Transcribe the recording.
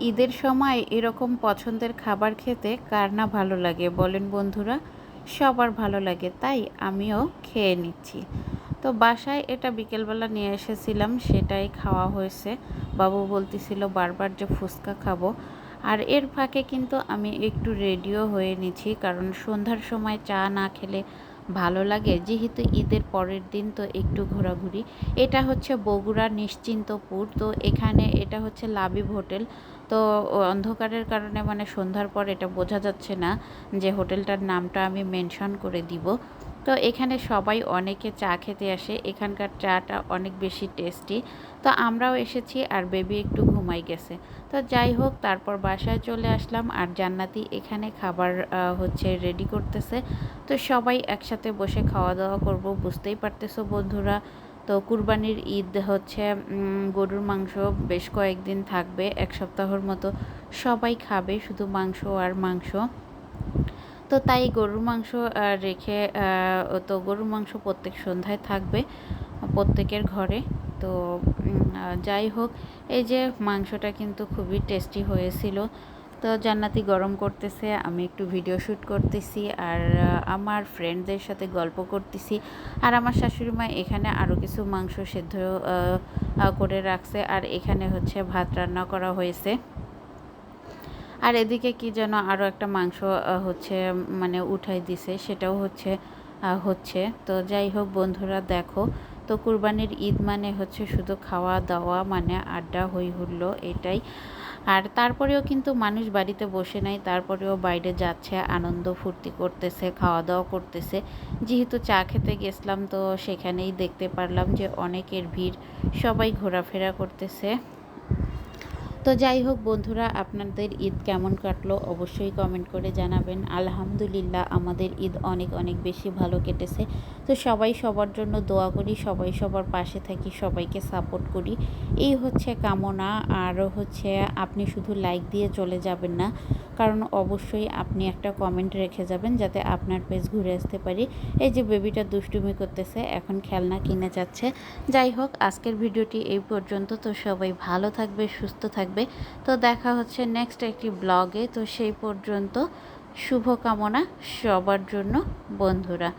ঈদের সময় এরকম পছন্দের খাবার খেতে কার না ভালো লাগে? বলেন বন্ধুরা, সবার ভালো লাগে, তাই আমিও খেয়ে নিচ্ছি। তো বাসায় এটা বিকেলবেলা নিয়ে এসেছিলাম, সেটাই খাওয়া হয়েছে। বাবু বলতেছিল, বারবার যে ফুচকা খাব। আর এর ফাঁকে কিন্তু আমি একটু রেডিও হয়ে নিছি কারণ সন্ধ্যার সময় চা না খেলে ভালো লাগে। যেহেতু ঈদের পরের দিন তো একটু ঘোরাঘুরি। এটা হচ্ছে বগুড়া নিশ্চিন্তপুর। তো এখানে এটা হচ্ছে লাবিব হোটেল। তো অন্ধকারের কারণে মানে সন্ধ্যার পর এটা বোঝা যাচ্ছে না যে হোটেলটার নামটা আমি মেনশন করে দিব। তো এখানে সবাই অনেকে চা খেতে আসে। এখানকার চাটা অনেক বেশি টেস্টি। তো আমরাও এসেছি আর বেবি একটু ঘুমাই গেছে। তো যাই হোক, তারপর বাসায় চলে আসলাম আর জান্নাতি এখানে খাবার হচ্ছে রেডি করতেছে। তো সবাই একসাথে বসে খাওয়া দাওয়া করব, বুঝতেই পারতেছো বন্ধুরা। তো কুরবানির ঈদ হচ্ছে গরুর মাংস বেশ কয়েকদিন থাকবে, এক সপ্তাহর মতো। সবাই খাবে শুধু মাংস আর মাংস। তো তাই গরুর মাংস রেখে তো গরুর মাংস প্রত্যেক সন্ধ্যায় থাকবে প্রত্যেকের ঘরে। তো যাই হোক, এই যে মাংসটা কিন্তু খুবই টেস্টি হয়েছিল। তো জান্নাতি গরম করতেছে, আমি একটু ভিডিও শ্যুট করতেছি আর আমার ফ্রেন্ডদের সাথে গল্প করতেছি। আর আমার শাশুড়ি মা এখানে আরও কিছু মাংস সেদ্ধ করে রাখছে। আর এখানে হচ্ছে ভাত রান্না করা হয়েছে। আর এদিকে কি যেন আরও একটা মাংস হচ্ছে মানে উঠাই দিছে, সেটাও হচ্ছে হচ্ছে। তো যাই হোক বন্ধুরা, দেখো, তো কুরবানির ঈদ মানে হচ্ছে শুধু খাওয়া দাওয়া মানে আড্ডা হই হুল্লো এটাই। আর তারপরেও কিন্তু মানুষ বাড়িতে বসে নাই, তারপরেও বাইরে যাচ্ছে, আনন্দ ফুর্তি করতেছে, খাওয়া দাওয়া করতেছে। যেহেতু চা খেতে গেছিলাম, তো সেখানেই দেখতে পারলাম যে অনেকের ভিড়, সবাই ঘোরাফেরা করতেছে। তো যাই হোক বন্ধুরা, আপনাদের ঈদ কেমন কাটলো অবশ্যই কমেন্ট করে জানাবেন। আলহামদুলিল্লাহ আমাদের ঈদ অনেক অনেক বেশি ভালো কেটেছে। তো সবাই সবার জন্য দোয়া করি, সবাই সবার পাশে থাকি, সবাইকে সাপোর্ট করি। এই হচ্ছে কামনা, আর হচ্ছে আপনি শুধু লাইক দিয়ে চলে যাবেন না। কারণ অবশ্যই আপনি একটা কমেন্ট রেখে যাবেন যাতে আপনার পেজ ঘুরে আসতে পারি। এই যে বেবিটা দুষ্টুমি করতেছে, এখন খেলনা কিনে যাচ্ছে। যাই হোক, আজকের ভিডিওটি এই পর্যন্ত। তো সবাই ভালো থাকবে, সুস্থ থাকবে। তো দেখা হচ্ছে নেক্সট একটি ব্লগে তো সেই পর্যন্ত শুভকামনা সবার জন্য, বন্ধুরা।